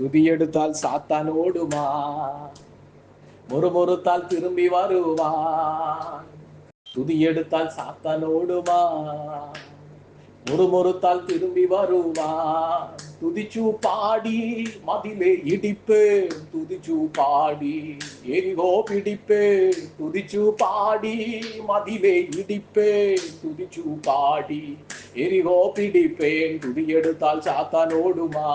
துதியெடுத்தால் சாத்தான் ஓடுவான். முறுமுறுத்தால் திரும்பி வருவான். துதியெடுத்தால் சாத்தான் ஓடுவான். முறுமுறுத்தால் திரும்பி வருவான். துதிச்சு பாடி மதிலே இடிப்பேன். துதிச்சு பாடி எரிகோ பிடிப்பேன். துதிச்சு பாடி மதிலே இடிப்பேன். துதிச்சு பாடி எரிகோ பிடிப்பேன். துதி எடுத்தால் சாத்தான் ஓடுமா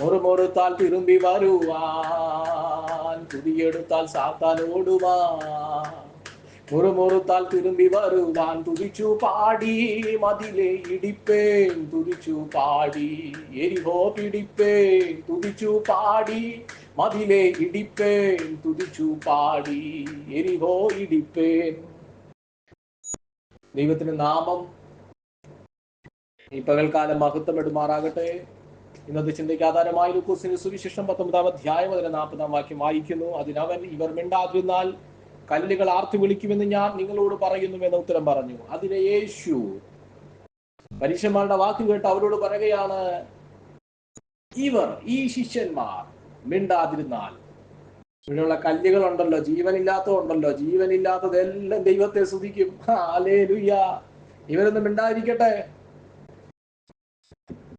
മുറുമുറുത്താൽ തിരുമ്പി വരുവാൻ. തുതിയെടുത്താൽ സാത്താൻ ഓടുവാൻ. മുറുമുറുത്താൽ തിരുമ്പി വരുവാൻ. തുതിച്ചു പാടി മതിലെ ഇടിപ്പേൻ. തുതിച്ചു പാടി എരിഹോ പിടിപ്പേൻ. തുതിച്ചു പാടി മതിലെ ഇടിപ്പേൻ. തുതിച്ചു പാടി എരിഹോ ഇടിപ്പേൻ. ദൈവത്തിന് നാമം. ഈ പകൽക്കാലം മഹത്വമിടുമാറാകട്ടെ ഇന്നത്തെ ചിന്തയ്ക്ക് ആധാരമായ ലൂക്കോസിന്റെ സുവിശേഷം പത്തൊമ്പതാം അധ്യായം അതിന് നാൽപ്പതാം വാക്യം വായിക്കുന്നു. അതിനവൻ ഇവർ മിണ്ടാതിരുന്നാൽ കല്ലുകൾ ആർത്തു വിളിക്കുമെന്ന് ഞാൻ നിങ്ങളോട് പറയുന്നു എന്ന ഉത്തരം പറഞ്ഞു. അതിലെ യേശു പരീക്ഷന്മാരുടെ വാക്ക് കേട്ട് അവരോട് പറയുകയാണ് ഇവർ ഈ ശിഷ്യന്മാർ മിണ്ടാതിരുന്നാൽ ഇവിടെയുള്ള കല്ലുകളുണ്ടല്ലോ ജീവനില്ലാത്തതുണ്ടല്ലോ ജീവനില്ലാത്തതെല്ലാം ദൈവത്തെ സ്തുതിക്കും. ഇവരൊന്നും മിണ്ടാതിരിക്കട്ടെ.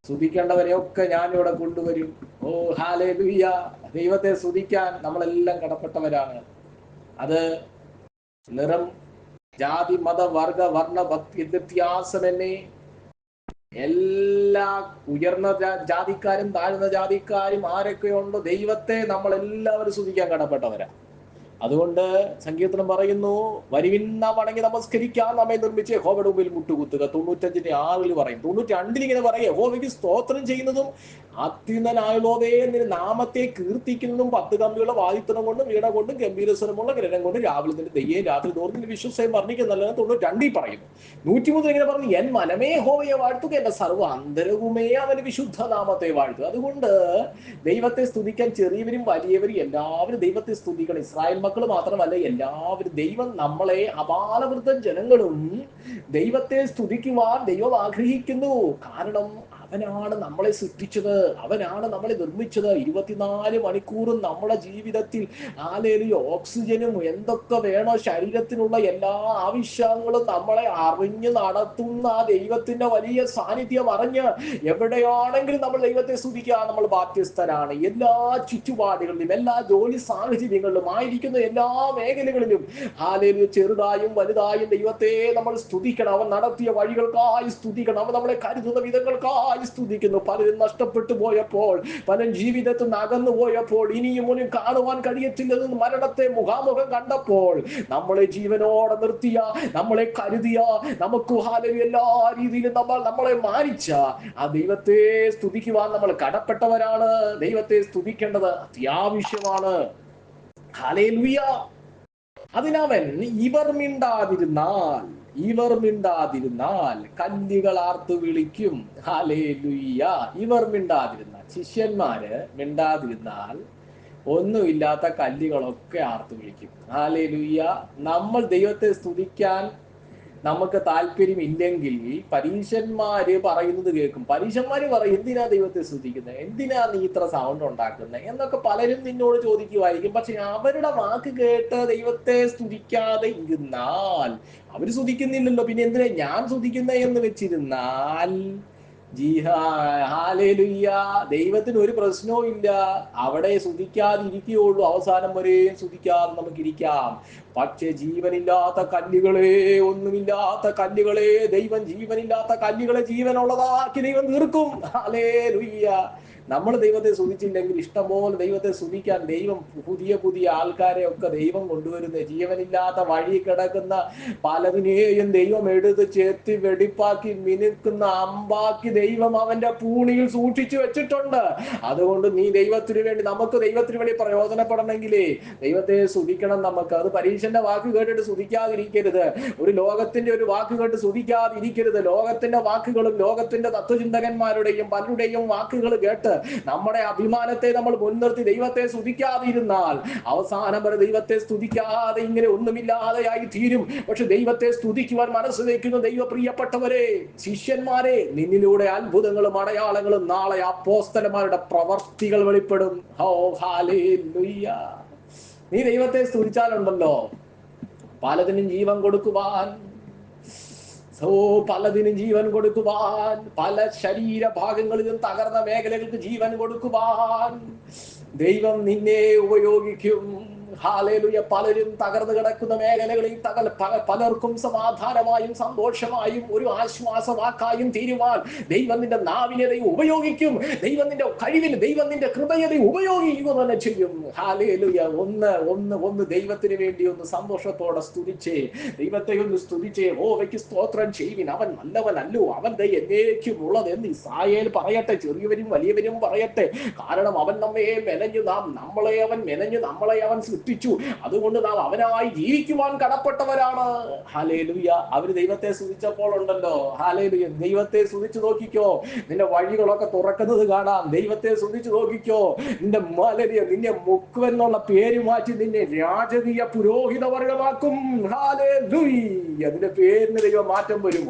സ്തുതിക്കേണ്ടവരെയൊക്കെ ഞാൻ ഇവിടെ കൊണ്ടുവരും. ഓ ഹാലേ ലുയ്യ ദൈവത്തെ സ്തുതിക്കാൻ നമ്മളെല്ലാം കടപ്പെട്ടവരാണ്. അത് നിറം ജാതി മത വർഗ വർണ ഭക്തി വ്യത്യാസമെന്നെ എല്ലാ ഉയർന്ന ജാതിക്കാരും താഴ്ന്ന ജാതിക്കാരും ആരൊക്കെയുണ്ടോ? ദൈവത്തെ നമ്മളെല്ലാവരും സ്തുതിക്കാൻ കടപ്പെട്ടവരാ. അതുകൊണ്ട് സങ്കീർത്തനം പറയുന്നു വരുവിന്ന വണങ്ങി നമസ്കരിക്കാൻ നമ്മെ നിർമ്മിച്ച് യഹോവയുടെ മുമ്പിൽ മുട്ടുകുത്തുക. തൊണ്ണൂറ്റഞ്ചിന്റെ ആറിൽ പറയും. തൊണ്ണൂറ്റി രണ്ടിൽ ഇങ്ങനെ പറയും യഹോവയ്ക്ക് സ്തോത്രം ചെയ്യുന്നതും അത്യുന്നനായുള്ളതേ നാമത്തെ കീർത്തിക്കുന്നതും പത്ത് കമ്പിയുള്ള വാദിത്തണം കൊണ്ടും വീണ കൊണ്ടും ഗംഭീരസ്വരമുള്ള ഗ്രഹം കൊണ്ടും രാവിലെ നിന്റെ ദയ്യേ രാത്രി തോറും വിശ്വസയും വർണിക്കുന്നല്ല തൊണ്ണൂറ്റി രണ്ടിൽ പറയുന്നു. നൂറ്റി മൂന്നിൽ ഇങ്ങനെ പറഞ്ഞു എൻ മനമേ ഹോവയെ വാഴ്ത്തുക എന്റെ സർവ അന്തരവുമേ അവന് വിശുദ്ധ നാമത്തെ വാഴ്ത്തുക. അതുകൊണ്ട് ദൈവത്തെ സ്തുതിക്കാൻ ചെറിയവരും വലിയവരും എല്ലാവരും ദൈവത്തെ സ്തുതിക്കണം. ഇസ്രായേൽ മക്കൾ മാത്രമല്ല എല്ലാവരും ദൈവം നമ്മളെ അപാലവൃദ്ധ ജനങ്ങളും ദൈവത്തെ സ്തുതിക്കുവാൻ ദൈവം ആഗ്രഹിക്കുന്നു. കാരണം അവനാണ് നമ്മളെ സൃഷ്ടിച്ചത് അവനാണ് നമ്മളെ നിർമ്മിച്ചത്. ഇരുപത്തിനാല് മണിക്കൂറും നമ്മുടെ ജീവിതത്തിൽ ആലേലി ഓക്സിജനും എന്തൊക്കെ വേണോ ശരീരത്തിനുള്ള എല്ലാ ആവശ്യങ്ങളും നമ്മളെ അറിഞ്ഞ് നടത്തുന്ന ആ ദൈവത്തിന്റെ വലിയ സാന്നിധ്യം അറിഞ്ഞ് എവിടെയാണെങ്കിലും നമ്മൾ ദൈവത്തെ സ്തുതിക്കുക നമ്മൾ ബാധ്യസ്ഥരാണ് എല്ലാ ചുറ്റുപാടുകളിലും എല്ലാ ജോലി സാഹചര്യങ്ങളിലും ആയിരിക്കുന്ന എല്ലാ മേഖലകളിലും ആലേലി ചെറുതായും വലുതായും ദൈവത്തെ നമ്മൾ സ്തുതിക്കണം. അവൻ നടത്തിയ വഴികൾക്കായി സ്തുതിക്കണം. അവൻ നമ്മളെ കരുതുന്ന വിധങ്ങൾക്കായി സ്തുതിക്കുന്നു പലരും നഷ്ടപ്പെട്ടു പോയപ്പോൾ പലരും ജീവിതത്തിൽ നിന്ന് അകന്നു പോയപ്പോൾ ഇനിയും ഒന്നും കാണുവാൻ കഴിയത്തില്ലെന്ന് മരണത്തെ മുഖാമുഖം കണ്ടപ്പോൾ നമ്മളെ ജീവനോടെ നിർത്തിയ നമ്മളെ കരുതിയ നമുക്ക് എല്ലാ രീതിയിലും നമ്മൾ നമ്മളെ മാനിച്ച ആ ദൈവത്തെ സ്തുതിക്കുവാൻ നമ്മൾ കടപ്പെട്ടവരാണ്. ദൈവത്തെ സ്തുതിക്കേണ്ടത് അത്യാവശ്യമാണ്. അതിനവൻ ഇവർ മിണ്ടാതിരുന്നാൽ ഇവർ മിണ്ടാതിരുന്നാൽ കല്ലുകൾ ആർത്തു വിളിക്കും. ഇവർ മിണ്ടാതിരുന്നാൽ ശിഷ്യന്മാര് മിണ്ടാതിരുന്നാൽ ഒന്നുമില്ലാത്ത കല്ലുകളൊക്കെ ആർത്തു വിളിക്കും. ഹാലേ ലുയ്യ നമ്മൾ ദൈവത്തെ സ്തുതിക്കാൻ നമുക്ക് താല്പര്യം ഇല്ലെങ്കിൽ പരീശന്മാര് പറയുന്നത് കേൾക്കും. പരീശന്മാര് പറയും എന്തിനാ ദൈവത്തെ സ്തുതിക്കുന്നത് എന്തിനാ നീ ഇത്ര സൗണ്ട് ഉണ്ടാക്കുന്നത് എന്നൊക്കെ പലരും നിന്നോട് ചോദിക്കുമായിരിക്കും. പക്ഷെ അവരുടെ വാക്ക് കേട്ട് ദൈവത്തെ സ്തുതിക്കാതെ ഇരുന്നാൽ അവർ സ്തുതിക്കുന്നില്ലല്ലോ. പിന്നെ എന്തിനാ ഞാൻ സ്തുതിക്കുന്ന എന്ന് വെച്ചിരുന്നാൽ ദൈവത്തിന് ഒരു പ്രശ്നവും ഇല്ല. അവിടെ സ്തുതിക്കാതെ ഇരിക്കുകയുള്ളു അവസാനം വരെയും ശുദ്ധിക്കാതെ നമുക്ക് ഇരിക്കാം പക്ഷെ ജീവനില്ലാത്ത കല്ലുകളെ ഒന്നുമില്ലാത്ത കല്ലുകളെ ദൈവം ജീവനില്ലാത്ത കല്ലുകളെ ജീവനുള്ളതാക്കി ദൈവം തീർക്കും. ഹാലേലുയ്യ. നമ്മൾ ദൈവത്തെ സ്തുതിച്ചില്ലെങ്കിൽ ഇഷ്ടംപോലെ ദൈവത്തെ സ്തുതിക്കാൻ ദൈവം പുതിയ പുതിയ ആൾക്കാരെ ഒക്കെ ദൈവം കൊണ്ടുവരുന്ന. ജീവനില്ലാത്ത വഴി കിടക്കുന്ന പലതിനെയും ദൈവം എടുത്ത് ചേർത്തി വെടിപ്പാക്കി മിനുക്കുന്ന അമ്പാക്കി ദൈവം അവന്റെ പൂണിയിൽ സൂക്ഷിച്ചു വെച്ചിട്ടുണ്ട്. അതുകൊണ്ട് നീ ദൈവത്തിനു വേണ്ടി നമുക്ക് ദൈവത്തിന് വേണ്ടി പ്രയോജനപ്പെടണമെങ്കിലേ ദൈവത്തെ സ്തുതിക്കണം നമുക്ക്. അത് പരീക്ഷന്റെ വാക്ക് കേട്ടിട്ട് സ്തുതിക്കാതിരിക്കരുത്. ഒരു ലോകത്തിന്റെ ഒരു വാക്ക് കേട്ട് സ്തുതിക്കാതിരിക്കരുത്. ലോകത്തിന്റെ വാക്കുകളും ലോകത്തിന്റെ തത്വചിന്തകന്മാരുടെയും പലരുടെയും വാക്കുകൾ കേട്ട് നമ്മുടെ അഭിമാനത്തെ നമ്മൾ മുൻനിർത്തി ദൈവത്തെ സ്തുതിക്കാതിരുന്നാൽ അവസാനം വരെ ദൈവത്തെ സ്തുതിക്കാതെ ഇങ്ങനെ ഒന്നുമില്ലാതെയായി തീരും. പക്ഷെ ദൈവത്തെ സ്തുതിക്കുവാൻ മനസ്സ് വയ്ക്കുന്ന ദൈവപ്രിയപ്പെട്ടവരെ ശിഷ്യന്മാരെ നിന്നിലൂടെ അത്ഭുതങ്ങളും അടയാളങ്ങളും നാളെ അപ്പോസ്തലന്മാരുടെ പ്രവർത്തികൾ വെളിപ്പെടും. ഹോ നീ ദൈവത്തെ സ്തുതിച്ചാലുണ്ടല്ലോ. പലതിനും ജീവൻ കൊടുക്കുവാൻ ഓ പലതിനും ജീവൻ കൊടുക്കുവാൻ പല ശരീര ശരീരഭാഗങ്ങളിലും തകർന്ന മേഖലകൾക്ക് ജീവൻ കൊടുക്കുവാൻ ദൈവം നിന്നെ ഉപയോഗിക്കും. ഹാലേലുയ. പലരും തകർന്നു കിടക്കുന്ന മേഖലകളിൽ തകൽ പലർക്കും സമാധാനമായും സന്തോഷമായും ഒരു ആശ്വാസവാക്കായും തീരുവാൻ ദൈവത്തിന്റെ നാവിനെ ദൈവം ഉപയോഗിക്കും. ദൈവത്തിന്റെ ദൈവത്തിന്റെ ദൈവം നിന്റെ കൃപയെ ദൈവം ഉപയോഗിക്കുക തന്നെ ചെയ്യും. ഹാലേലുയ. ഒന്ന് ഒന്ന് ഒന്ന് ദൈവത്തിന് വേണ്ടി ഒന്ന് സന്തോഷത്തോടെ സ്തുതിച്ചേ. ദൈവത്തെ ഒന്ന് സ്തുതിച്ചേ. ഓവയ്ക്ക് സ്തോത്രം ചെയ്യുവിൻ. അവൻ നല്ലവനല്ലോ. അവൻ ദൈ എന്നേക്കും ഉള്ളത് എന്ന് ഇസായേൽ പറയട്ടെ. ചെറിയവരും വലിയവരും പറയട്ടെ. കാരണം അവൻ നമ്മയെ മെനഞ്ഞു. നാം നമ്മളെ അവൻ മെനഞ്ഞു. നമ്മളെ അവൻ സൃഷ്ടിച്ചു അതുകൊണ്ട് നാം അവനായി ജീവിക്കുവാൻ കടപ്പെട്ടവരാണ്. ഹാലേലുയ അവർ ദൈവത്തെ സ്തുതിച്ചപ്പോൾ ഉണ്ടല്ലോ. ഹാലേലുയ ദൈവത്തെ സ്തുതിച്ചു നോക്കിക്കോ. നിന്റെ വഴികളൊക്കെ തുറക്കുന്നത് കാണാം. ദൈവത്തെ സ്തുതിച്ചു നോക്കിക്കോ. നിന്റെ മലരിയ നിന്നെ മുക്കു എന്നുള്ള പേര് മാറ്റി നിന്നെ രാജകീയ പുരോഹിത വർഗമാക്കും അതിന്റെ പേരിന് ദൈവം മാറ്റം വരും.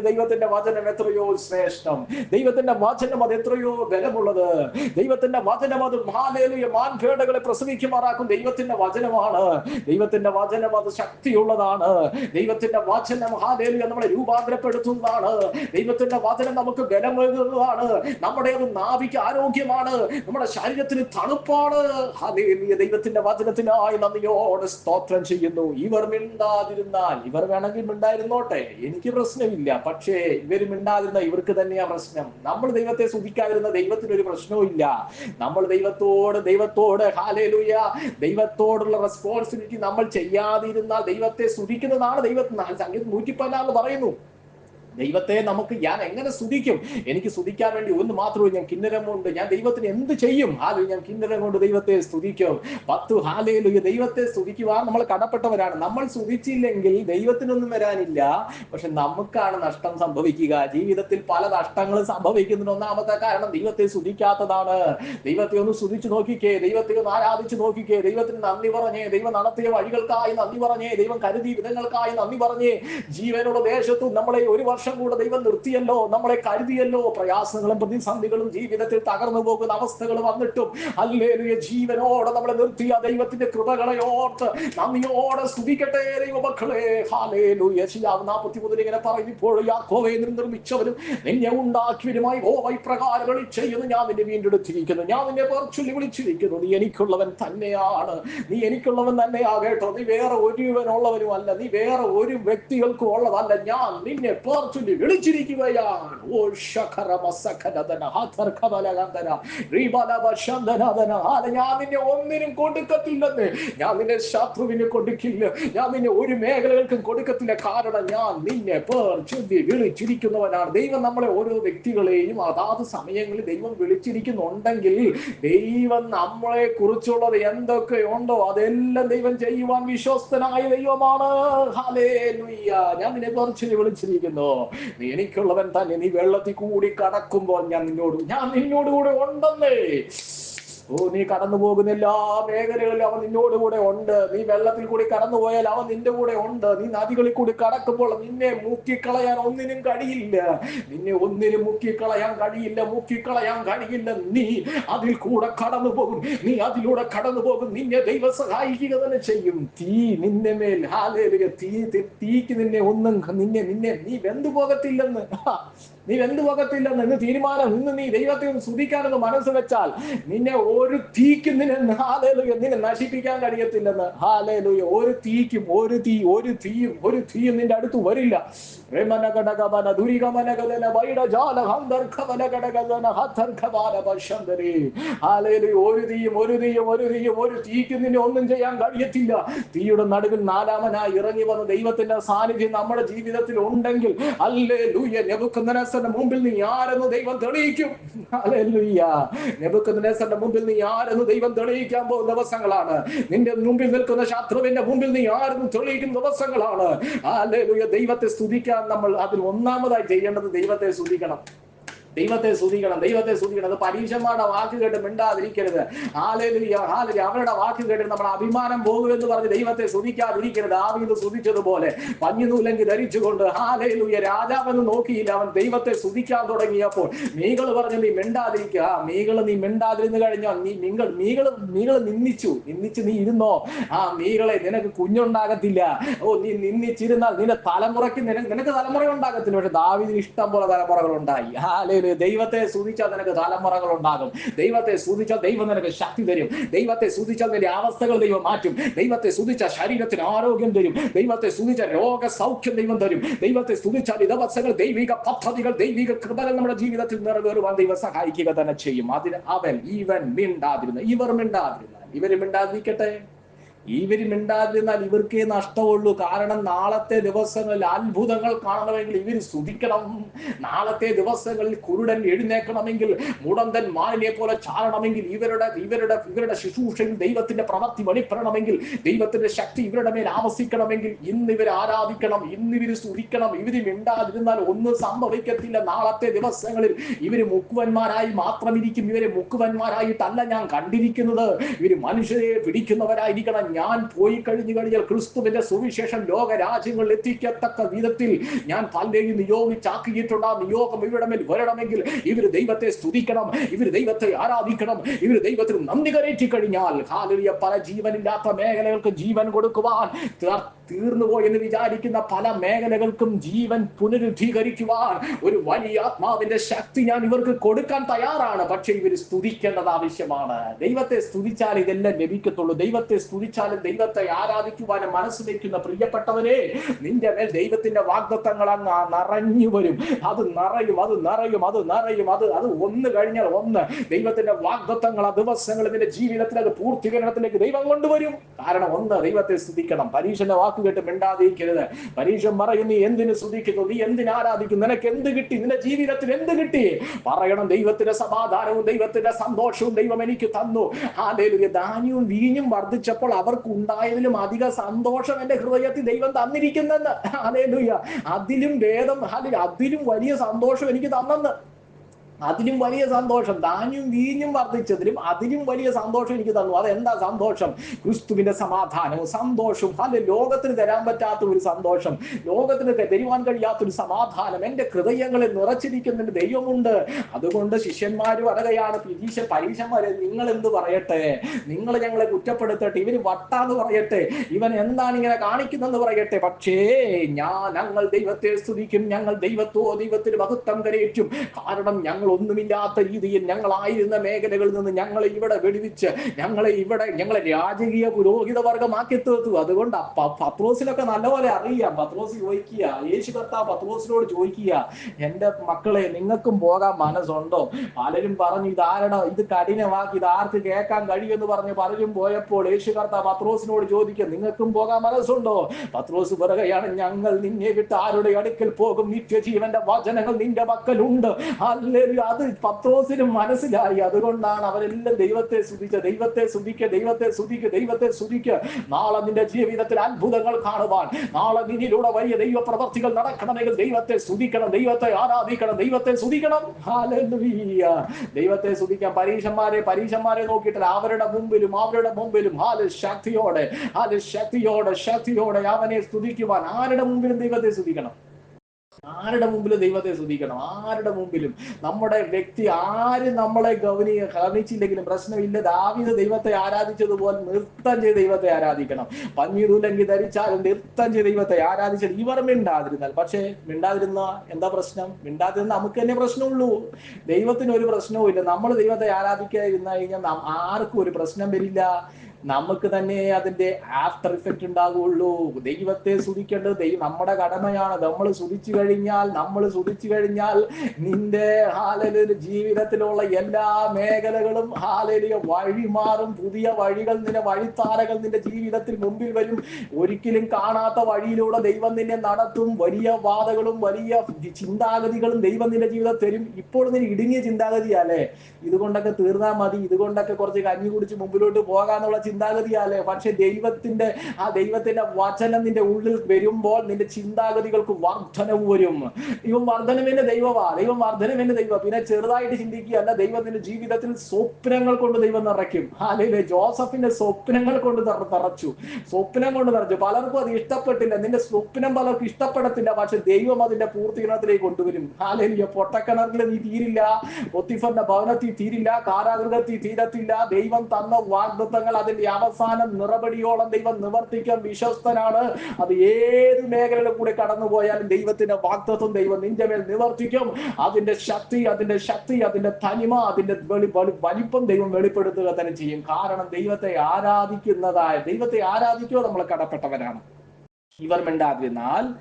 ദൈവത്തിന്റെ വചനം എത്രയോ ശ്രേഷ്ഠം. ദൈവത്തിന്റെ വചനം അത് എത്രയോ ബലമുള്ളത്. ദൈവത്തിന്റെ വചനം അത് മഹാലേലിയ മാൻഭേടകളെ പ്രസവിക്കുമാറാക്കും. ദൈവത്തിന്റെ വചനമാണ്. ദൈവത്തിന്റെ വചനം അത് ശക്തിയുള്ളതാണ്. ദൈവത്തിന്റെ വചനം മഹാലേലിയ നമ്മളെ രൂപാന്തരപ്പെടുത്തുന്നതാണ്. ദൈവത്തിന്റെ വചനം നമുക്ക് ബലമേകുന്നതാണ്. നമ്മുടെ അത് നാവിക്ക് ആരോഗ്യമാണ്. നമ്മുടെ ശരീരത്തിന് തണുപ്പാണ്. ദൈവത്തിന്റെ വചനത്തിനായി നന്ദിയോട് സ്തോത്രം ചെയ്യുന്നു. ഇവർ മിണ്ടാതിരുന്നാൽ ഇവർ വേണമെങ്കിൽ മിണ്ടായിരുന്നോട്ടെ? എനിക്ക് പ്രശ്നമില്ല. പക്ഷേ ഇവർ മിണ്ടാതിരുന്ന ഇവർക്ക് തന്നെയാ പ്രശ്നം. നമ്മൾ ദൈവത്തെ സ്തുതിക്കാതിരുന്ന ദൈവത്തിന് ഒരു പ്രശ്നവും ഇല്ല നമ്മൾ ദൈവത്തോട് ദൈവത്തോട് ഹാലേലുയ ദൈവത്തോടുള്ള റെസ്പോൺസിബിലിറ്റി നമ്മൾ ചെയ്യാതിരുന്നാൽ ദൈവത്തെ സ്തുതിക്കുന്നതാണ് ദൈവത്തിന് സംഗീതം നൂറ്റി പതിനാറ് പറയുന്നു. ദൈവത്തെ നമുക്ക് ഞാൻ എങ്ങനെ സ്തുതിക്കും? എനിക്ക് സ്തുതിക്കാൻ വേണ്ടി ഒന്ന് മാത്രമേ ഞാൻ കിന്നരം കൊണ്ട് ഞാൻ ദൈവത്തിന് എന്ത് ചെയ്യും? ഹാലു ഞാൻ കിന്നരം കൊണ്ട് ദൈവത്തെ സ്തുതിക്കും. പത്ത് ഹാലയിലു ദൈവത്തെ സ്തുതിക്കുവാൻ നമ്മൾ കടപ്പെട്ടവരാണ്. നമ്മൾ സ്തുതിച്ചില്ലെങ്കിൽ ദൈവത്തിനൊന്നും വരാനില്ല. പക്ഷെ നമുക്കാണ് നഷ്ടം സംഭവിക്കുക. ജീവിതത്തിൽ പല നഷ്ടങ്ങളും സംഭവിക്കുന്നതിന് ഒന്നാമത്തെ കാരണം ദൈവത്തെ സ്തുതിക്കാത്തതാണ്. ദൈവത്തെ ഒന്ന് സ്തുതിച്ചു നോക്കിക്കേ. ദൈവത്തെ ഒന്ന് ആരാധിച്ചു നോക്കിക്കേ. ദൈവത്തിന് നന്ദി പറഞ്ഞേ. ദൈവം നടത്തിയ വഴികൾക്കായി നന്ദി പറഞ്ഞേ. ദൈവം കരുതി വിധങ്ങൾക്കായി നന്ദി പറഞ്ഞേ. ജീവനുള്ള ദേശത്തും നമ്മളെ ഒരു വർഷം കൂടെ ദൈവം നിർത്തിയല്ലോ നമ്മളെ കരുതിയല്ലോ. പ്രയാസങ്ങളും പ്രതിസന്ധികളും ജീവിതത്തിൽ തകർന്നു പോകുന്ന അവസ്ഥകൾ വന്നിട്ടും അല്ലേലുയ ജീവനോടെ നമ്മളെ നിർത്തിയ ദൈവത്തിന്റെ കൃപകളെ ഓർത്ത് നന്ദിയോടെ സ്തുതിക്കട്ടെ ദൈവമക്കളെ. ഹാലേലുയ ശിയാവ് നാൽപ്പത്തി മുതൽ ഇങ്ങനെ പറയും ഇപ്പോൾ യാക്കോവെ നിന്നെ നിർമ്മിച്ചവരും നിന്നെ ഉണ്ടാക്കിയവരുമായി ഓ വൈപ്രകാരങ്ങൾ വിളി ചെയ്യുന്നു. ഞാൻ നിന്നെ വീണ്ടെടുത്തിരിക്കുന്നു. ഞാൻ നിന്നെ ചൊല്ലി വിളിച്ചിരിക്കുന്നു. നീ എനിക്കുള്ളവൻ തന്നെയാണ്. നീ എനിക്കുള്ളവൻ തന്നെയാകേട്ടോ നീ വേറെ ഒരുവനുള്ളവനും അല്ല നീ വേറെ ഒരു വ്യക്തികൾക്കും ഉള്ളതല്ല. ഞാൻ നിന്നെ പേർ ചൊല്ലി വിളിച്ചിരിക്കുകയാണ്. ഞാൻ നിന്നെ ഒന്നിനും കൊടുക്കത്തില്ലെന്ന് ഞാൻ നിന്നെ ശത്രുവിന് കൊടുക്കില്ല. ഞാൻ നിന്നെ ഒരു മേഖലകൾക്കും കൊടുക്കത്തില്ല. കാരണം ഞാൻ നിന്നെ പേർ ചൊല്ലി വിളിച്ചിരിക്കുന്നവനാണ്. ദൈവം നമ്മളെ ഓരോ വ്യക്തികളെയും അതാത് സമയങ്ങളിൽ ദൈവം വിളിച്ചിരിക്കുന്നുണ്ടെങ്കിൽ ദൈവം നമ്മളെ കുറിച്ചുള്ളത് എന്തൊക്കെയുണ്ടോ അതെല്ലാം ദൈവം ചെയ്യുവാൻ വിശ്വസ്തനായ ദൈവമാണ്. ഞാൻ നിന്നെ കുറച്ച് വിളിച്ചിരിക്കുന്നു. നീ എനിക്കുള്ളവൻ തന്നെ. നീ വെള്ളത്തിൽ കൂടി കടക്കുമ്പോൾ ഞാൻ നിന്നോട് ഞാൻ നിന്നോട് കൂടെ ഉണ്ടെന്നേ. ഓ നീ കടന്നു പോകുന്ന എല്ലാ മേഖലകളിലും അവൻ നിന്നോട് കൂടെ ഉണ്ട്. നീ വെള്ളത്തിൽ കൂടി കടന്നു പോയാൽ അവൻ നിന്റെ കൂടെ ഉണ്ട്. നീ നദികളിൽ കൂടി കടക്കുമ്പോൾ നിന്നെ മുക്കിക്കളയാൻ ഒന്നിനും കഴിയില്ല. നിന്നെ ഒന്നിനും മുക്കിക്കളയാൻ കഴിയില്ല മുക്കിക്കളയാൻ കഴിയില്ല. നീ അതിൽ കൂടെ കടന്നു പോകും. നീ അതിലൂടെ കടന്നു പോകും. നിന്നെ ദൈവ സഹായിക്കുക തന്നെ ചെയ്യും. തീ നിന്നെ മേൽ ഹാലേലുക തീ തീക്ക് നിന്നെ ഒന്നും നിന്നെ നിന്നെ നീ വെന്തു പോകത്തില്ലെന്ന് നീ എന്ത് വകത്തില്ലെന്ന് ഇന്ന് തീരുമാനം ഇന്ന് നീ ദൈവത്തെ ഒന്ന് സ്തുതിക്കാനെന്ന് മനസ്സ് വെച്ചാൽ നിന്നെ ഒരു തീക്കും നിന്നെ ഹാലേലുയ നിന്നെ നശിപ്പിക്കാൻ കഴിയത്തില്ലെന്ന്. ഹാലേലുയ ഒരു തീക്കും ഒരു തീ ഒരു തീയും ഒരു തീയും നിന്റെ അടുത്ത് വരില്ല. ഒരു തീയും ഒരു തീയും ഒരു തീയും ഒരു തീക്കും നിന്നെ ഒന്നും ചെയ്യാൻ കഴിയത്തില്ല. തീയുടെ നടുവിൽ നാലാമനായി ഇറങ്ങി വന്ന ദൈവത്തിന്റെ സാന്നിധ്യം നമ്മുടെ ജീവിതത്തിൽ ഉണ്ടെങ്കിൽ അല്ലേ ലൂയ നെബുക്കുന്നനസർ നെബുക്കദ്നേസറിന്റെ മുമ്പിൽ നീ ആരെന്ന് ദൈവം തെളിയിക്കും. നെബുക്കദ്നേസറിന്റെ മുമ്പിൽ നീ ആരെന്ന് ദൈവം തെളിയിക്കാൻ പോകുന്ന ദിവസങ്ങളാണ്. നിന്റെ മുമ്പിൽ നിൽക്കുന്ന ശത്രുവിന്റെ മുമ്പിൽ നീ ആരെന്ന് തെളിയിക്കുന്ന ദിവസങ്ങളാണ്. ദൈവത്തെ സ്തുതിക്കാൻ നമ്മൾ അതിൽ ഒന്നാമതായി ചെയ്യേണ്ടത് ദൈവത്തെ സ്തുതിക്കണം. ദൈവത്തെ സ്തുതിക്കണം ദൈവത്തെ സ്തുതിക്കണം. അത് പരീക്ഷന്മാരുടെ വാക്ക് കേട്ട് മിണ്ടാതിരിക്കരുത്. ആലേലുയ ആലരി അവരുടെ വാക്ക് കേട്ട് നമ്മുടെ അഭിമാനം പോകുമെന്ന് പറഞ്ഞ് ദൈവത്തെ സ്തുതിക്കാതിരിക്കരുത്. ആവിത് സ്തുതിച്ചതുപോലെ പഞ്ഞുനൂലങ്കി ധരിച്ചുകൊണ്ട് ആലേലുയ രാജാവെന്ന് നോക്കിയില്ല അവൻ ദൈവത്തെ സ്തുതിക്കാൻ തുടങ്ങിയപ്പോൾ. മീകൾ പറഞ്ഞു നീ മിണ്ടാതിരിക്കുക. മീകൾ നീ മിണ്ടാതിരുന്ന് കഴിഞ്ഞാൽ നീ നിങ്ങൾ മീകൾ മീകൾ നിന്ദിച്ചു. നിന്ദിച്ച് നീ ഇരുന്നോ? ആ മീകളെ നിനക്ക് കുഞ്ഞുണ്ടാകത്തില്ല. ഓ നീ നിന്നിച്ചിരുന്നാൽ നിന്റെ തലമുറയ്ക്ക് നിനക്ക് തലമുറ ഉണ്ടാകത്തില്ല പക്ഷെ ദാവിദിന് ഇഷ്ടം പോലെ തലമുറകൾ ഉണ്ടായി ദൈവത്തെ സ്തുതിച്ചാൽ നിനക്ക് തലമുറകൾ ഉണ്ടാകും. ദൈവത്തെ സ്തുതിച്ചാൽ ദൈവം നിനക്ക് ശക്തി തരും. ദൈവത്തെ സ്തുതിച്ചാൽ നിന്റെ അവസ്ഥകൾ ദൈവം മാറ്റും. ദൈവത്തെ സൂചിച്ച ശരീരത്തിന് ആരോഗ്യം തരും. ദൈവത്തെ സൂചിച്ച രോഗ സൗഖ്യം ദൈവം തരും. ദൈവത്തെ സ്തുതിച്ചാൽ ഇതവസ്ഥകൾ ദൈവിക പദ്ധതികൾ ദൈവിക കൃപകൾ നമ്മുടെ ജീവിതത്തിൽ നിറവേറുവാൻ ദൈവം സഹായിക്കുക തന്നെ ചെയ്യും. അതിന് അവൻ ഇവൻ മിണ്ടാതിരുന്ന. ഇവർ മിണ്ടാതിരുന്ന. ഇവർ മിണ്ടാതിരിക്കട്ടെ? ഇവർ മിണ്ടാതിരുന്നാൽ ഇവർക്കേ നഷ്ടമുള്ളൂ. കാരണം നാളത്തെ ദിവസങ്ങളിൽ അത്ഭുതങ്ങൾ കാണണമെങ്കിൽ ഇവർ സ്തുതിക്കണം. നാളത്തെ ദിവസങ്ങളിൽ കുരുടൻ എഴുന്നേക്കണമെങ്കിൽ മുടന്തൻ മാനിനെ പോലെ ചാടണമെങ്കിൽ ഇവരുടെ ഇവരുടെ ഇവരുടെ ശുശ്രൂഷയിൽ ദൈവത്തിന്റെ പ്രവൃത്തി വെളിപ്പെടണമെങ്കിൽ ദൈവത്തിന്റെ ശക്തി ഇവരുടെ മേൽ ആവസിക്കണമെങ്കിൽ ഇന്ന് ഇവർ ആരാധിക്കണം ഇന്ന് ഇവർ സ്തുതിക്കണം. ഇവർ മിണ്ടാതിരുന്നാൽ ഒന്നും സംഭവിക്കത്തില്ല. നാളത്തെ ദിവസങ്ങളിൽ ഇവർ മുക്കുവന്മാരായി മാത്രം ഇരിക്കും ഇവരെ മുക്കുവന്മാരായിട്ടല്ല ഞാൻ കണ്ടിരിക്കുന്നത്. ഇവർ മനുഷ്യരെ പിടിക്കുന്നവരായിരിക്കണം. ഞാൻ പോയി കഴിഞ്ഞു കഴിഞ്ഞാൽ ക്രിസ്തുവിന്റെ സുവിശേഷം ലോക രാജ്യങ്ങളിൽ എത്തിക്കത്തക്ക വിധത്തിൽ ഞാൻ പലരെയും നിയോഗിച്ചാക്കിയിട്ടുണ്ട് ആ നിയോഗം ഇവരുടെ വരണമെങ്കിൽ ഇവർ ദൈവത്തെ സ്തുതിക്കണം ഇവർ ദൈവത്തെ ആരാധിക്കണം ഇവർ ദൈവത്തിന് നന്ദി കരേറ്റി കഴിഞ്ഞാൽ ഹാലിയ പല ജീവനില്ലാത്ത മേഖലകൾക്ക് ജീവൻ കൊടുക്കുവാൻ തീർ- തീർന്നുപോയി എന്ന് വിചാരിക്കുന്ന പല മേഖലകൾക്കും ജീവൻ പുനരുദ്ധീകരിക്കുവാൻ ഒരു വലിയ ആത്മാവിന്റെ ശക്തി ഞാൻ ഇവർക്ക് കൊടുക്കാൻ തയ്യാറാണ്. പക്ഷെ ഇവർ സ്തുതിക്കേണ്ടത് ആവശ്യമാണ്. ദൈവത്തെ സ്തുതിച്ചാൽ ഇതെല്ലാം ലഭിക്കത്തുള്ളൂ. ദൈവത്തെ സ്തുതിച്ചാലും ദൈവത്തെ ആരാധിക്കുവാനും മനസ്സ് വയ്ക്കുന്ന പ്രിയപ്പെട്ടവരെ നിന്റെ മേൽ ദൈവത്തിന്റെ വാഗ്ദത്തങ്ങൾ അങ്ങ് നിറഞ്ഞു വരും. അത് നിറയും അത് നിറയും അത് നിറയും അത് അത് ഒന്ന് കഴിഞ്ഞാൽ ഒന്ന്. ദൈവത്തിന്റെ വാഗ്ദത്തങ്ങൾ ആ ദിവസങ്ങൾ നിന്റെ ജീവിതത്തിൽ അത് പൂർത്തീകരണത്തിലേക്ക് ദൈവം കൊണ്ടുവരും. കാരണം ഒന്ന് ദൈവത്തെ സ്തുതിക്കണം. പരീക്ഷന്റെ വാക്ക് കേട്ട് മിണ്ടാതിരിക്കരുത്. പരീക്ഷ പറയും നീ എന്തിനു സ്തുതിക്കുന്നു? നീ എന്തിനു ആരാധിക്കുന്നു? നിനക്ക് എന്ത് കിട്ടി? നിന്റെ ജീവിതത്തിൽ എന്ത് കിട്ടി? പറയണം ദൈവത്തിന്റെ സമാധാനവും ദൈവത്തിന്റെ സന്തോഷവും ദൈവം എനിക്ക് തന്നു. ഹാലേലുയ ധാന്യവും വീഞ്ഞും വർദ്ധിച്ചപ്പോൾ അവർക്ക് ഉണ്ടായതിലും അധിക സന്തോഷം എന്റെ ഹൃദയത്തിൽ ദൈവം തന്നിരിക്കുന്നെന്ന്. ഹാലേലുയ അതിലും ഭേദം അതിലും വലിയ സന്തോഷം എനിക്ക് തന്നെന്ന്. അതിലും വലിയ സന്തോഷം ധാന്യം വീഞ്ഞും വർദ്ധിച്ചതിലും അതിലും വലിയ സന്തോഷം എനിക്ക് തന്നു. അതെന്താ സന്തോഷം? ക്രിസ്തുവിന്റെ സമാധാനവും സന്തോഷവും. അല്ലെ ലോകത്തിന് തരാൻ പറ്റാത്ത ഒരു സന്തോഷം. ലോകത്തിന് തരുവാൻ കഴിയാത്തൊരു സമാധാനം. എന്റെ ഹൃദയങ്ങളിൽ നിറച്ചിരിക്കുന്ന ദൈവമുണ്ട്. അതുകൊണ്ട് ശിഷ്യന്മാർ പറയുകയാണ് പരീക്ഷ പരീക്ഷന്മാര് നിങ്ങൾ എന്ത് പറയട്ടെ? നിങ്ങൾ ഞങ്ങളെ കുറ്റപ്പെടുത്തട്ടെ. ഇവർ വട്ടാന്ന് പറയട്ടെ. ഇവൻ എന്താണ് ഇങ്ങനെ കാണിക്കുന്നെന്ന് പറയട്ടെ. പക്ഷേ ഞാൻ ഞങ്ങൾ ദൈവത്തെ സ്തുതിക്കും. ഞങ്ങൾ ദൈവത്തോ ദൈവത്തിന് മഹത്വം കരയിറ്റും. കാരണം ഞങ്ങൾ ഒന്നുമില്ലാത്ത രീതിയിൽ ഞങ്ങളായിരുന്ന മേഖലകളിൽ നിന്ന് ഞങ്ങളെ ഇവിടെ വെടിവിച്ച് ഞങ്ങളെ ഇവിടെ ഞങ്ങളെ രാജകീയ പുരോഹിത വർഗമാക്കി തീർത്തു. അതുകൊണ്ട് പത്രോസിനൊക്കെ നല്ലപോലെ അറിയാം. പത്രോസ് ചോദിക്കുക യേശു കർത്താവ് പത്രോസിനോട് ചോദിക്കുക എന്റെ മക്കളെ നിങ്ങൾക്കും പോകാൻ മനസ്സുണ്ടോ? പലരും പറഞ്ഞു ഇതാരണം? ഇത് കഠിനമാക്കി ഇത് ആർക്ക് കേൾക്കാൻ കഴിയുമെന്ന് പറഞ്ഞ് പലരും പോയപ്പോൾ യേശു കർത്താവ് പത്രോസിനോട് ചോദിക്കുക നിങ്ങൾക്കും പോകാൻ മനസ്സുണ്ടോ? പത്രോസ് പറയുകയാണ് ഞങ്ങൾ നിന്നെ വിട്ട് ആരുടെ അടുക്കൽ പോകും? നിത്യജീവന്റെ വചനങ്ങൾ നിന്റെ മക്കളുണ്ട് അത് പത്രോസിന് മനസ്സിലായി. അതുകൊണ്ടാണ് അവരെല്ലാം ദൈവത്തെ സ്തുതിച്ച ദൈവത്തെ സ്തുതിക്ക ദൈവത്തെ സ്തുതിക്ക ദൈവത്തെ സ്തുതിക്ക. നാളെ നിന്റെ ജീവിതത്തിൽ അത്ഭുതങ്ങൾ കാണുവാൻ നാളെ നിന്നിലൂടെ വലിയ ദൈവ പ്രവർത്തികൾ നടക്കണമെങ്കിൽ ദൈവത്തെ സ്തുതിക്കണം ദൈവത്തെ ആരാധിക്കണം ദൈവത്തെ സ്തുതിക്കണം. ദൈവത്തെ സ്തുതിക്കാം. പരീക്ഷന്മാരെ പരീക്ഷന്മാരെ നോക്കിയിട്ടില്ല. അവരുടെ മുമ്പിലും അവരുടെ മുമ്പിലും. ഹാൽ ശക്തിയോടെ ഹാൽ ശക്തിയോടെ ശക്തിയോടെ അവനെ സ്തുതിക്കുവാൻ ആരുടെ മുമ്പിലും ദൈവത്തെ സ്തുതിക്കണം? ആരുടെ മുമ്പിലും ദൈവത്തെ സ്തുതിക്കണം? ആരുടെ മുമ്പിലും? നമ്മുടെ വ്യക്തി ആര് നമ്മളെ ഗൗനി ഗവനിച്ചില്ലെങ്കിലും പ്രശ്നമില്ല. ദാവിത ദൈവത്തെ ആരാധിച്ചതുപോലെ നൃത്തം ചെയ്ത് ദൈവത്തെ ആരാധിക്കണം. പഞ്ഞീതുലങ്കി ധരിച്ചാലും നൃത്തം ചെയ്ത് ദൈവത്തെ ആരാധിച്ചത് ഇവർ മിണ്ടാതിരുന്നാൽ. പക്ഷേ മിണ്ടാതിരുന്ന എന്താ പ്രശ്നം? മിണ്ടാതിരുന്ന നമുക്ക് തന്നെ പ്രശ്നമുള്ളൂ. ദൈവത്തിന് ഒരു പ്രശ്നവും ഇല്ല നമ്മൾ ദൈവത്തെ ആരാധിക്കാതിരുന്ന കഴിഞ്ഞാൽ ആർക്കും ഒരു പ്രശ്നം വരില്ല. നമുക്ക് തന്നെ അതിന്റെ ആഫ്റ്റർ ഇഫക്റ്റ് ഉണ്ടാകുള്ളൂ ദൈവത്തെ സ്തുതിക്കേണ്ടത് ദൈവം നമ്മുടെ കടമയാണ്. നമ്മൾ സ്തുതിച്ചു കഴിഞ്ഞാൽ നമ്മൾ സ്തുതിച്ചു കഴിഞ്ഞാൽ നിന്റെ ഹാലലി ജീവിതത്തിലുള്ള എല്ലാ മേഖലകളും ഹാലലിയ വഴി മാറും പുതിയ വഴികൾ നിന്റെ വഴിത്താരകൾ നിന്റെ ജീവിതത്തിൽ മുമ്പിൽ വരും. ഒരിക്കലും കാണാത്ത വഴിയിലൂടെ ദൈവം നിന്നെ നടത്തും. വലിയ വാദകളും വലിയ ചിന്താഗതികളും ദൈവം നിന്റെ ജീവിതം തരും. ഇപ്പോൾ നിന്റെ ഇടുങ്ങിയ ചിന്താഗതിയല്ലേ ഇതുകൊണ്ടൊക്കെ തീർന്നാൽ മതി. ഇതുകൊണ്ടൊക്കെ കുറച്ച് കഞ്ഞി കുടിച്ച് മുമ്പിലോട്ട് പോകാന്നുള്ള ചിന്താഗതിയല്ലേ പക്ഷെ ദൈവത്തിന്റെ ആ ദൈവത്തിന്റെ വചനം നിന്റെ ഉള്ളിൽ വരുമ്പോൾ നിന്റെ ചിന്താഗതികൾക്ക് വർധനവ് വരും. ദൈവം വർധനവിന്റെ ദൈവമാ. ദൈവം വർധനവിന്റെ ദൈവം പിന്നെ ചെറുതായിട്ട് ചിന്തിക്കുകയല്ല ദൈവത്തിന്റെ ജീവിതത്തിൽ സ്വപ്നങ്ങൾ കൊണ്ട് ദൈവം നിറയ്ക്കും. അല്ലെ ജോസഫിന്റെ സ്വപ്നങ്ങൾ കൊണ്ട് നിറ- നിറച്ചു. സ്വപ്നം കൊണ്ട് നിറച്ചു. പലർക്കും അത് ഇഷ്ടപ്പെട്ടില്ല. നിന്റെ സ്വപ്നം പലർക്കും ഇഷ്ടപ്പെടത്തില്ല. പക്ഷെ ദൈവം അതിന്റെ പൂർത്തീകരണത്തിലേക്ക് കൊണ്ടുവരും. ഹാലേലിയ. പൊട്ടക്കിണറിൽ നീ തീരില്ല. ഒത്തിഫറിന്റെ ഭവനത്തിൽ തീരില്ല. കാരാഗൃഹത്തിൽ തീരത്തില്ല. ദൈവം തന്ന വാഗ്ദത്തങ്ങൾ അതിന്റെ അവസാനം നിറപടിയോളം ദൈവം നിവർത്തിക്കാൻ വിശ്വസ്തനാണ്. അത് ഏത് മേഖലയിൽ കൂടെ കടന്നു പോയാലും ദൈവത്തിന്റെ വാക്തത്വം ദൈവം നിന്റെ മേൽ നിവർത്തിക്കും. അതിന്റെ ശക്തി അതിന്റെ ശക്തി അതിന്റെ തനിമ അതിന്റെ വെളി- വലിപ്പം ദൈവം വെളിപ്പെടുത്തുക തന്നെ ചെയ്യും. കാരണം ദൈവത്തെ ആരാധിക്കുന്നതായ ദൈവത്തെ ആരാധിക്കുക നമ്മൾ കടപ്പെട്ടവരാണ്. ഇവർ മിണ്ടാതിരുന്നാൽ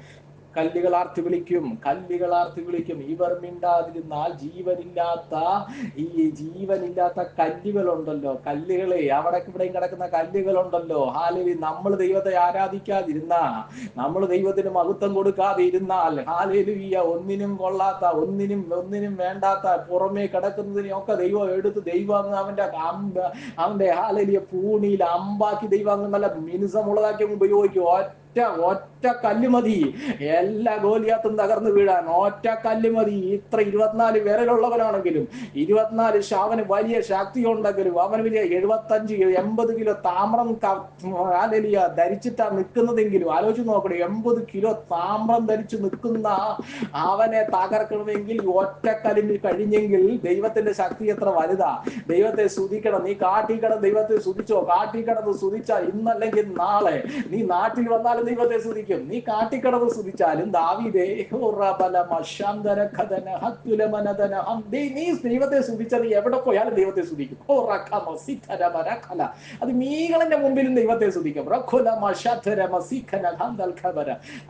കല്ലുകൾ ആർത്തി വിളിക്കും കല്ലുകൾ ആർത്തി വിളിക്കും. ഇവർ മിണ്ടാതിരുന്നാൽ ജീവനില്ലാത്ത ഈ ജീവനില്ലാത്ത കല്ലുകളുണ്ടല്ലോ. കല്ലുകളെ അവിടെ ഇവിടെയും കിടക്കുന്ന കല്ലുകളുണ്ടല്ലോ. ഹാലലി നമ്മൾ ദൈവത്തെ ആരാധിക്കാതിരുന്ന നമ്മൾ ദൈവത്തിന് മഹത്വം കൊടുക്കാതെ ഇരുന്നാൽ ഹാലേലുയ്യ ഒന്നിനും കൊള്ളാത്ത ഒന്നിനും ഒന്നിനും വേണ്ടാത്ത പുറമേ കിടക്കുന്നതിനെയൊക്കെ ദൈവം എടുത്ത് ദൈവം അവന്റെ അവന്റെ ഹാലലിയ പൂണിയിൽ അമ്പാക്കി ദൈവം നല്ല മിനുസമുള്ളതാക്കി ഉപയോഗിക്കും. ഒറ്റ ഒറ്റ കല്ല് മതി. എല്ലാ ഗോലിയാത്തും തകർന്നു വീഴാൻ ഒറ്റ കല്ല് മതി. ഇത്ര ഇരുപത്തിനാല് വിരലുള്ളവനാണെങ്കിലും ഇരുപത്തിനാല് ശാവന് വലിയ ശക്തി ഉണ്ടെങ്കിലും അവന് വലിയ എഴുപത്തഞ്ച് എൺപത് കിലോ താമ്രം ആലലിയ ധരിച്ചിട്ടാ നിൽക്കുന്നതെങ്കിലും ആലോചിച്ച് നോക്കണം എൺപത് കിലോ താമ്രം ധരിച്ച് നിൽക്കുന്ന അവനെ തകർക്കണമെങ്കിൽ ഒറ്റ കല്ലിന് കഴിഞ്ഞെങ്കിൽ ദൈവത്തിന്റെ ശക്തി എത്ര വലുതാ. ദൈവത്തെ സ്തുതിക്കണം. നീ കാട്ടിക്കട ദൈവത്തെ സ്തുതിച്ചോ? കാട്ടിക്കടന്ന് സ്തുതിച്ചാൽ ഇന്നല്ലെങ്കിൽ നാളെ. നീ നാട്ടിൽ വന്നാലും ദൈവത്തെ സ്തുതിക്കും. നീ കാട്ടിക്കടന്ന് സ്തുതിച്ചാലും ദാവീദേ. നീ ദൈവത്തെ സ്തുതിച്ച നീ എവിടെ പോയാലും ദൈവത്തെ സ്തുതിക്കും. അത് മീകളിന്റെ മുമ്പിലും ദൈവത്തെ സ്തുതിക്കും.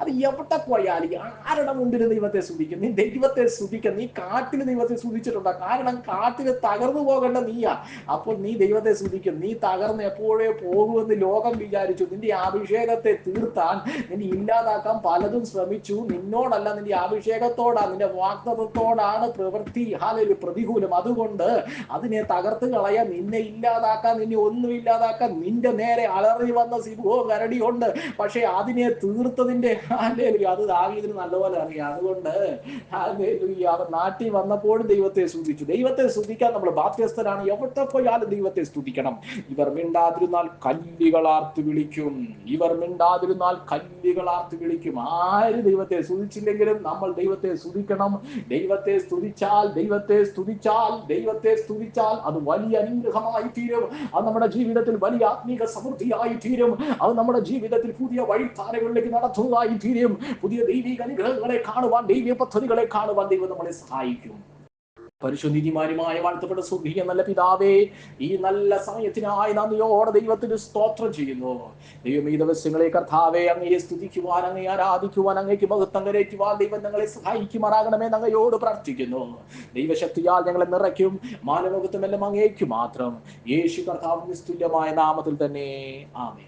അത് എവിടെ പോയാലും ആരുടെ മുമ്പിലും ദൈവത്തെ സ്തുതിക്കും. നീ ദൈവത്തെ സ്തുതിക്കും. നീ കാട്ടിൽ ദൈവത്തെ സ്തുതിച്ചിട്ടുണ്ടോ. കാരണം കാട്ടിൽ തകർന്നു പോകേണ്ട നീയാ. അപ്പോൾ നീ ദൈവത്തെ സ്തുതിക്കും. നീ തകർന്ന് എപ്പോഴേ പോകുമെന്ന് ലോകം വിചാരിച്ചു. നിന്റെ അഭിഷേകത്തെ തീർത്താൻ നിന്നെ ഇല്ലാതാക്കാൻ പലതും ശ്രമിച്ചു. നിന്നോടല്ല നിന്റെ അഭിഷേകത്തോടാ നിന്റെ വാഗ്ദത്വത്തോടാണ് പ്രവൃത്തി. ഹാലൊരു പ്രതികൂലം. അതുകൊണ്ട് അതിനെ തകർത്ത് കളയാ നിന്നെ ഇല്ലാതാക്കാൻ നിന്നെ ഒന്നും ഇല്ലാതാക്കാൻ നിന്റെ നേരെ അലറി വന്ന സിംഹവും കരടിയുണ്ട്. പക്ഷെ അതിനെ തീർത്തതിന്റെ ഹാലേലു അത് ദാവീദിന് നല്ലപോലെ അറിയാം. അതുകൊണ്ട് അവൻ നാട്ടിൽ വന്നപ്പോഴും ദൈവത്തെ സ്തുതിച്ചു. ദൈവത്തെ സ്തുതിക്കാൻ നമ്മൾ ബാധ്യസ്ഥരാണ്. എവിടെ പോയാലും ദൈവത്തെ സ്തുതിക്കണം. ഇവർ മിണ്ടാതിരുന്നാൽ കല്ലുകളാർത്ത് വിളിക്കും. ഇവർ മിണ്ടാതിരുന്നാൽ കല്ലുകളാർത്ത് വിളിക്കും. ആര് ദൈവത്തെ സ്തുതിച്ചില്ലെങ്കിലും നമ്മൾ ദൈവത്തെ സ്തുതിക്കണം. ദൈവത്തെ സ്തുതിച്ചാൽ ദൈവത്തെ സ്തുതിച്ചാൽ ദൈവത്തെ സ്തുതിച്ചാൽ അത് വലിയ അനുഗ്രഹമായി തീരും. അത് നമ്മുടെ ജീവിതത്തിൽ വലിയ ആത്മീക സമൃദ്ധിയായി തീരും. അത് നമ്മുടെ ജീവിതത്തിൽ പുതിയ വഴിത്താരകളിലേക്ക് നടത്തുന്നതായി തീരും. പുതിയ ദൈവിക അനുഗ്രഹങ്ങളെ കാണുവാൻ ദൈവിക പദ്ധതികളെ കാണുവാൻ ദൈവം നമ്മളെ സഹായിക്കും. പരിശുദ്ധിമാരുമായ വാഴ്ത്തപ്പെട്ട സുഖിയ നല്ല പിതാവേ ഈ നല്ല സമയത്തിനായി നന്ദിയോടെ ദൈവത്തിന് സ്തോത്രം ചെയ്യുന്നു. ദൈവം ഈ ദിവസങ്ങളെ കർത്താവെ അങ്ങയെ സ്തുതിക്കുവാൻ അങ്ങയെ ആരാധിക്കുവാൻ അങ്ങേക്ക് മഹത്വം കരയറ്റുവാൻ ദൈവം ഞങ്ങളെ സഹായിക്കുമാറാകണമേ അങ്ങയോട് പ്രാർത്ഥിക്കുന്നു. ദൈവശക്തിയാൽ ഞങ്ങളെ നിറയ്ക്കും മാനവകത്വമെല്ലാം അങ്ങേക്ക് മാത്രം. യേശു കർത്താവിന് തുല്യമായ നാമത്തിൽ തന്നെ. ആമേ